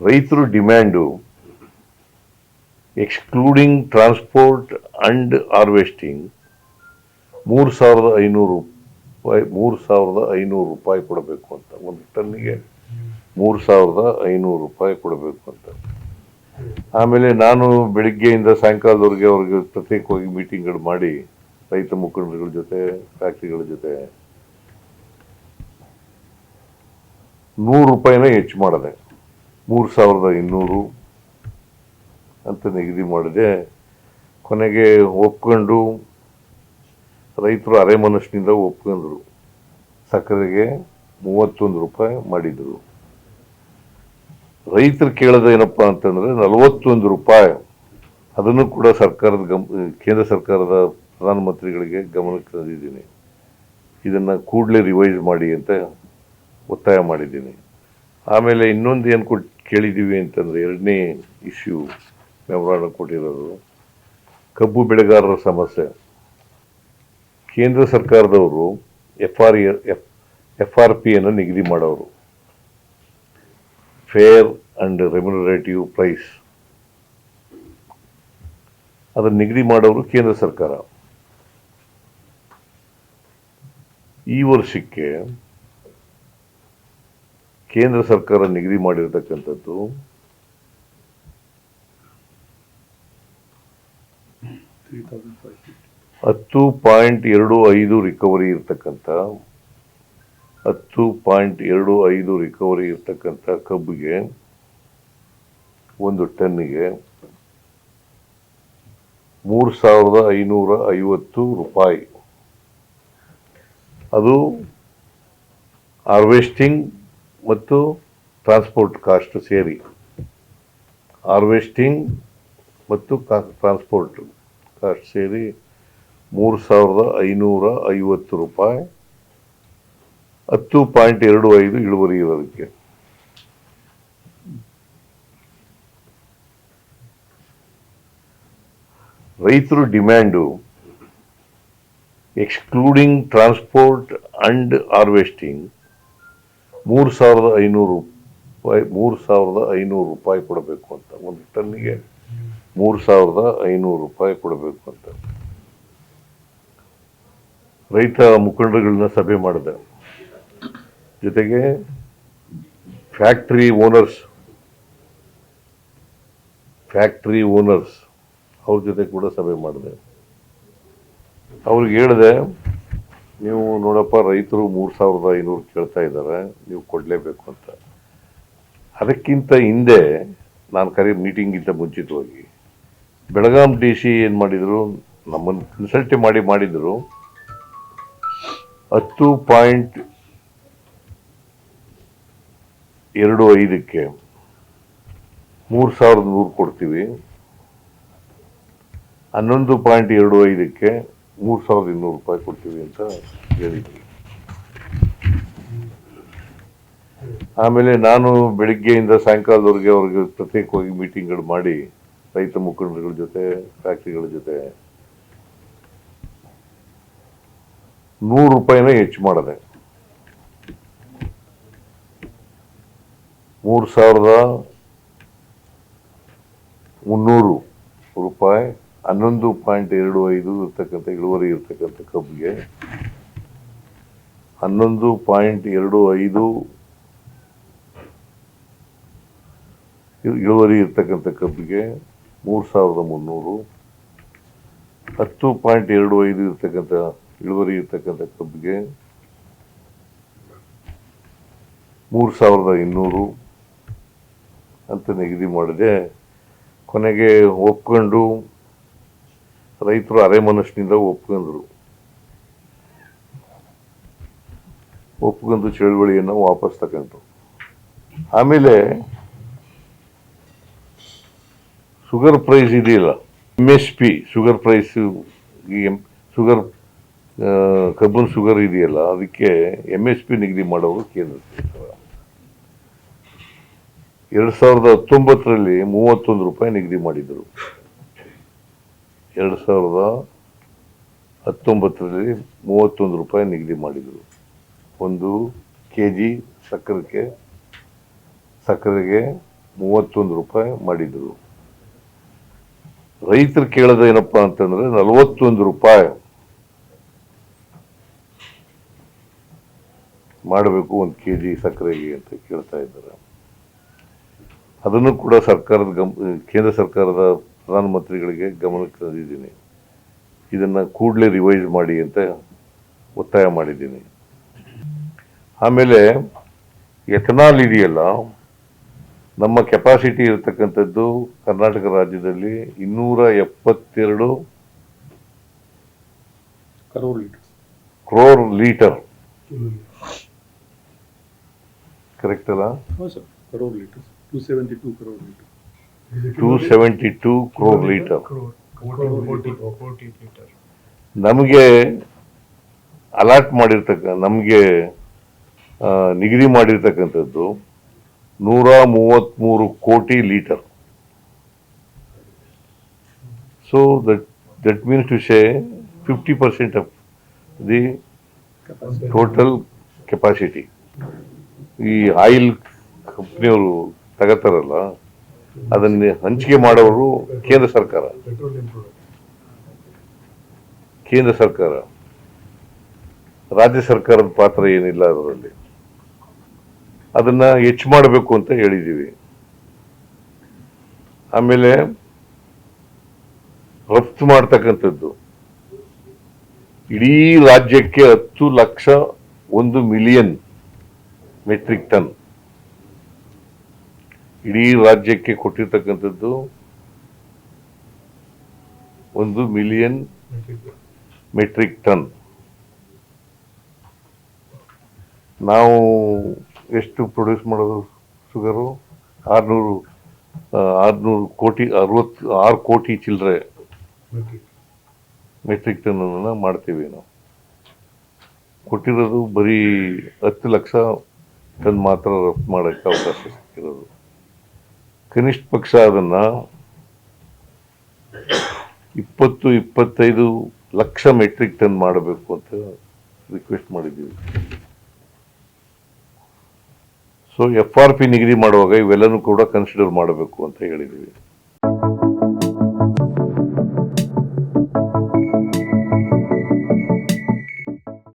ರೈತರು demand excluding transport and harvesting. ಮೂರು ಸಾವಿರದ ಐನೂರು ರೂಪಾಯಿ, ಮೂರು ಸಾವಿರದ ಐನೂರು ರೂಪಾಯಿ ಕೊಡಬೇಕು ಅಂತ, ಒಂದು ಟನ್ನಿಗೆ ಮೂರು ಸಾವಿರದ ಐನೂರು ರೂಪಾಯಿ ಕೊಡಬೇಕು ಅಂತ. ಆಮೇಲೆ ನಾನು ಬೆಳಿಗ್ಗೆಯಿಂದ ಸಾಯಂಕಾಲದವರೆಗೆ ಅವ್ರಿಗೆ ಪ್ರತ್ಯೇಕವಾಗಿ ಮೀಟಿಂಗ್ಗಳು ಮಾಡಿ, ರೈತ ಮುಖಂಡರುಗಳ ಜೊತೆ, ಫ್ಯಾಕ್ಟ್ರಿಗಳ ಜೊತೆ ನೂರು ರೂಪಾಯಿನ ಹೆಚ್ಚು ಮಾಡಿದೆ. ಮೂರು ಸಾವಿರದ ಇನ್ನೂರು ಅಂತ ನಿಗದಿ ಮಾಡಿದೆ. ಕೊನೆಗೆ ಒಪ್ಕೊಂಡು ರೈತರು ಅರೆ ಮನಸ್ಸಿನಿಂದ ಒಪ್ಕೊಂಡ್ರು. ಸಕ್ಕರೆಗೆ ಮೂವತ್ತೊಂದು ರೂಪಾಯಿ ಮಾಡಿದರು. ರೈತರು ಕೇಳೋದು ಏನಪ್ಪ ಅಂತಂದರೆ ನಲವತ್ತೊಂದು ರೂಪಾಯಿ ಅದನ್ನು ಕೂಡ ಸರ್ಕಾರದ ಗಮ್, ಕೇಂದ್ರ ಸರ್ಕಾರದ ಪ್ರಧಾನಮಂತ್ರಿಗಳಿಗೆ ಗಮನಕ್ಕೆ ತಂದಿದ್ದೀನಿ. ಇದನ್ನು ಕೂಡಲೇ ರಿವೈಸ್ ಮಾಡಿ ಅಂತ ಒತ್ತಾಯ ಮಾಡಿದ್ದೀನಿ. ಆಮೇಲೆ ಇನ್ನೊಂದು ಏನು ಕೊಟ್ ಕೇಳಿದ್ದೀವಿ ಅಂತಂದರೆ ಎರಡನೇ ಇಶ್ಯೂ ಮೆಮೊರಾಂಡ ಕೊಟ್ಟಿರೋದು. ಕಬ್ಬು ಬೆಳೆಗಾರರ ಸಮಸ್ಯೆ. ಕೇಂದ್ರ ಸರ್ಕಾರದವರು F R F F R ಪಿಯನ್ನು ನಿಗದಿ ಮಾಡೋರು. ಫೇರ್ ಆ್ಯಂಡ್ ರೆಮ್ಯುನರೇಟಿವ್ ಪ್ರೈಸ್ ಅದನ್ನು ನಿಗದಿ ಮಾಡೋರು ಕೇಂದ್ರ ಸರ್ಕಾರ. ಈ ವರ್ಷಕ್ಕೆ ಕೇಂದ್ರ ಸರ್ಕಾರ ನಿಗದಿ ಮಾಡಿರತಕ್ಕಂಥದ್ದು ಹತ್ತು ಪಾಯಿಂಟ್ ಎರಡು ಐದು ರಿಕವರಿ ಇರ್ತಕ್ಕಂಥ, ಹತ್ತು ಪಾಯಿಂಟ್ ಎರಡು ಐದು ರಿಕವರಿ ಇರ್ತಕ್ಕಂಥ ಕಬ್ಬಿಗೆ ಒಂದು ಟನ್ನಿಗೆ ಮೂರು ಸಾವಿರದ ಐನೂರ ಐವತ್ತು ರೂಪಾಯಿ. ಅದು ಹಾರ್ವೆಸ್ಟಿಂಗ್ ಮತ್ತು ಟ್ರಾನ್ಸ್ಪೋರ್ಟ್ ಕಾಸ್ಟ್ ಸೇರಿ. ಹಾರ್ವೆಸ್ಟಿಂಗ್ ಮತ್ತು ಟ್ರಾನ್ಸ್ಪೋರ್ಟ್ ಕಾಸ್ಟ್ ಸೇರಿ ಮೂರು ಸಾವಿರದ ಐನೂರ ಐವತ್ತು ರೂಪಾಯಿ. ಹತ್ತು ಪಾಯಿಂಟ್ ಎರಡು ಐದು ಇಳುವರಿ ಇರೋದಕ್ಕೆ ರೈತರು demand excluding transport and harvesting ಮೂರು ಸಾವಿರದ ಐನೂರು ರೂಪಾಯಿ, ಮೂರು ಸಾವಿರದ ಐನೂರು ರೂಪಾಯಿ ಕೊಡಬೇಕು ಅಂತ. ಒಂದು ಟನ್ನಿಗೆ ಮೂರು ಸಾವಿರದ ಐನೂರು ರೂಪಾಯಿ ಕೊಡಬೇಕು ಅಂತ. ರೈತ ಮುಖಂಡರುಗಳನ್ನ ಸಭೆ ಮಾಡಿದೆ. ಜೊತೆಗೆ ಫ್ಯಾಕ್ಟ್ರಿ ಓನರ್ಸ್ ಫ್ಯಾಕ್ಟ್ರಿ ಓನರ್ಸ್ ಅವ್ರ ಜೊತೆ ಕೂಡ ಸಭೆ ಮಾಡಿದೆ. ಅವ್ರಿಗೆ ಹೇಳಿದೆ ನೀವು ನೋಡಪ್ಪ, ರೈತರು ಮೂರು ಸಾವಿರದ ಐನೂರು ಕೇಳ್ತಾ ಇದ್ದಾರೆ, ನೀವು ಕೊಡಲೇಬೇಕು ಅಂತ. ಅದಕ್ಕಿಂತ ಹಿಂದೆ ನಾನು ಕರೆ ಮೀಟಿಂಗಿಂತ ಮುಂಚಿತವಾಗಿ, ಬೆಳಗಾಂ ಡಿ ಸಿ ಏನು ಮಾಡಿದರು ನಮ್ಮನ್ನು ಕನ್ಸಲ್ಟ್ ಮಾಡಿ ಮಾಡಿದರು, ಹತ್ತು ಪಾಯಿಂಟ್ ಎರಡು ಐದಕ್ಕೆ ಮೂರು ಸಾವಿರದ ನೂರು ಕೊಡ್ತೀವಿ, ಹನ್ನೊಂದು ಪಾಯಿಂಟ್ ಎರಡು ಐದಕ್ಕೆ ಮೂರು ಸಾವಿರದ ಇನ್ನೂರು ರೂಪಾಯಿ ಕೊಡ್ತೀವಿ ಅಂತ ಹೇಳಿದ್ವಿ. ಆಮೇಲೆ ನಾನು ಬೆಳಿಗ್ಗೆಯಿಂದ ಸಾಯಂಕಾಲದವರೆಗೆ ಅವ್ರಿಗೆ ಪ್ರತ್ಯೇಕವಾಗಿ ಮೀಟಿಂಗ್ಗಳು ಮಾಡಿ, ರೈತ ಮುಖಂಡರುಗಳ ಜೊತೆ, ಫ್ಯಾಕ್ಟ್ರಿಗಳ ಜೊತೆ ನೂರು ರೂಪಾಯಿನ ಹೆಚ್ಚು ಮಾಡಿದೆ. ಮೂರು ಸಾವಿರದ ಮುನ್ನೂರು ರೂಪಾಯಿ ಹನ್ನೊಂದು ಪಾಯಿಂಟ್ ಎರಡು ಐದು ಇರ್ತಕ್ಕಂಥ ಇಳುವರಿ ಇರ್ತಕ್ಕಂಥ ಕಬ್ಬಿಗೆ ಹನ್ನೊಂದು ಪಾಯಿಂಟ್ ಎರಡು ಐದು ಇಳು- ಇಳುವರಿ ಇರ್ತಕ್ಕಂಥ ಕಬ್ಬಿಗೆ ಮೂರು ಸಾವಿರದ ಮುನ್ನೂರು ಹತ್ತು ಪಾಯಿಂಟ್ ಎರಡು ಐದು ಇರ್ತಕ್ಕಂಥ ಇಳುವರಿ ಇರ್ತಕ್ಕಂಥ ಕಬ್ಬಿಗೆ ಮೂರು ಸಾವಿರದ ಇನ್ನೂರು ಅಂತ ನಿಗದಿ ಮಾಡಿದೆ. ಕೊನೆಗೆ ಒಪ್ಕೊಂಡು ರೈತರು ಅರೆ ಮನುಷ್ಯನಿಂದ ಒಪ್ಕೊಂಡ್ರು. ಒಪ್ಕೊಂಡು ಚಳುವಳಿಯನ್ನು ವಾಪಸ್ ತಗೊಂಡ್ರು ಆಮೇಲೆ ಶುಗರ್ ಪ್ರೈಸ್ ಇದೆಯಲ್ಲ M S P sugar price sugar Cubbon sugar ಇದೆಯಲ್ಲ, ಅದಕ್ಕೆ ಎಂ ಎಸ್ ಪಿ ನಿಗದಿ ಮಾಡೋರು ಕೇಂದ್ರ ಸರ್ಕಾರ. ಎರಡು ಸಾವಿರದ ಹತ್ತೊಂಬತ್ತರಲ್ಲಿ ಮೂವತ್ತೊಂದು ರೂಪಾಯಿ ನಿಗದಿ ಮಾಡಿದರು. ಎರಡ್ ಸಾವಿರದ ಹತ್ತೊಂಬತ್ತರಲ್ಲಿ ಮೂವತ್ತೊಂದು ರೂಪಾಯಿ ನಿಗದಿ ಮಾಡಿದರು. ಒಂದು ಕೆ ಜಿ ಸಕ್ಕರೆಗೆ ಸಕ್ಕರೆಗೆ ಮೂವತ್ತೊಂದು ರೂಪಾಯಿ ಮಾಡಿದರು. ರೈತರು ಕೇಳೋದು ಏನಪ್ಪ ಅಂತಂದರೆ ನಲವತ್ತೊಂದು ರೂಪಾಯಿ ಮಾಡಬೇಕು ಒಂದು ಕೆ ಜಿ ಸಕ್ಕರೆಗೆ ಅಂತ ಕೇಳ್ತಾ ಇದ್ದಾರೆ. ಅದನ್ನು ಕೂಡ ಸರ್ಕಾರದ ಗಮ್, ಕೇಂದ್ರ ಸರ್ಕಾರದ ಪ್ರಧಾನಮಂತ್ರಿಗಳಿಗೆ ಗಮನಕ್ಕೆ ತಂದಿದ್ದೀನಿ. ಇದನ್ನು ಕೂಡಲೇ ರಿವೈಸ್ ಮಾಡಿ ಅಂತ ಒತ್ತಾಯ ಮಾಡಿದ್ದೀನಿ. ಆಮೇಲೆ ಎಥನಾಲ್ ಇದೆಯಲ್ಲ ನಮ್ಮ ಕೆಪಾಸಿಟಿ ಇರತಕ್ಕಂಥದ್ದು ಕರ್ನಾಟಕ ರಾಜ್ಯದಲ್ಲಿ ಇನ್ನೂರ ಎಪ್ಪತ್ತೆರಡು crore litre. Crore litre correct ಅಲ್ಲ crore litre two seventy two crore litre two seventy two crore litre ನಮಗೆ ಅಲಾಟ್ ಮಾಡಿರ್ತಕ್ಕ ನಮಗೆ ನಿಗದಿ ಮಾಡಿರ್ತಕ್ಕಂಥದ್ದು ನೂರ ಮೂವತ್ತ್ಮೂರು ಕೋಟಿ litre so that that means to say fifty percent of the total capacity ಈ ಆಯಿಲ್ ಕಂಪ್ನಿಯವರು ತಗೋತಾರಲ್ಲ ಅದನ್ನ ಹಂಚಿಕೆ ಮಾಡೋರು ಕೇಂದ್ರ ಸರ್ಕಾರ. ಕೇಂದ್ರ ಸರ್ಕಾರ. ರಾಜ್ಯ ಸರ್ಕಾರದ ಪಾತ್ರ ಏನಿಲ್ಲ ಅದರಲ್ಲಿ. ಅದನ್ನ ಹೆಚ್ಚು ಮಾಡಬೇಕು ಅಂತ ಹೇಳಿದ್ದೀವಿ. ಆಮೇಲೆ ರಫ್ತು ಮಾಡ್ತಕ್ಕಂಥದ್ದು. ಇಡೀ ರಾಜ್ಯಕ್ಕೆ ಹತ್ತು ಲಕ್ಷ ಒಂದು ಮಿಲಿಯನ್ ಮೆಟ್ರಿಕ್ ಟನ್. ಇಡೀ ರಾಜ್ಯಕ್ಕೆ ಕೊಟ್ಟಿರ್ತಕ್ಕಂಥದ್ದು ಒಂದು ಮಿಲಿಯನ್ ಮೆಟ್ರಿಕ್ ಟನ್ ನಾವು ಎಷ್ಟು ಪ್ರೊಡ್ಯೂಸ್ ಮಾಡೋದು ಶುಗರು ಆರ್ನೂರು ಆರ್ನೂರು ಕೋಟಿ ಅರವತ್ತು ಆರು ಕೋಟಿ ಚಿಲ್ಲರೆ ಮೆಟ್ರಿಕ್ ಟನ್ ಅನ್ನ ಮಾಡ್ತೀವಿ ನಾವು. ಕೊಟ್ಟಿರೋದು ಬರೀ ಹತ್ತು ಲಕ್ಷ ಟನ್ ಮಾತ್ರ ರಫ್ತು ಮಾಡೋಕ್ಕೆ ಅವಕಾಶ ಸಿಕ್ಕಿರೋದು. ಕನಿಷ್ಠ ಪಕ್ಷ ಅದನ್ನು ಇಪ್ಪತ್ತು, ಇಪ್ಪತ್ತೈದು ಲಕ್ಷ ಮೆಟ್ರಿಕ್ ಟನ್ ಮಾಡಬೇಕು ಅಂತ ರಿಕ್ವೆಸ್ಟ್ ಮಾಡಿದ್ದೀವಿ. ಸೊ ಎಫ್ ಆರ್ ಪಿ ನಿಗದಿ ಮಾಡುವಾಗ ಇವೆಲ್ಲನೂ ಕೂಡ ಕನ್ಸಿಡರ್ ಮಾಡಬೇಕು ಅಂತ ಹೇಳಿದ್ದೀವಿ.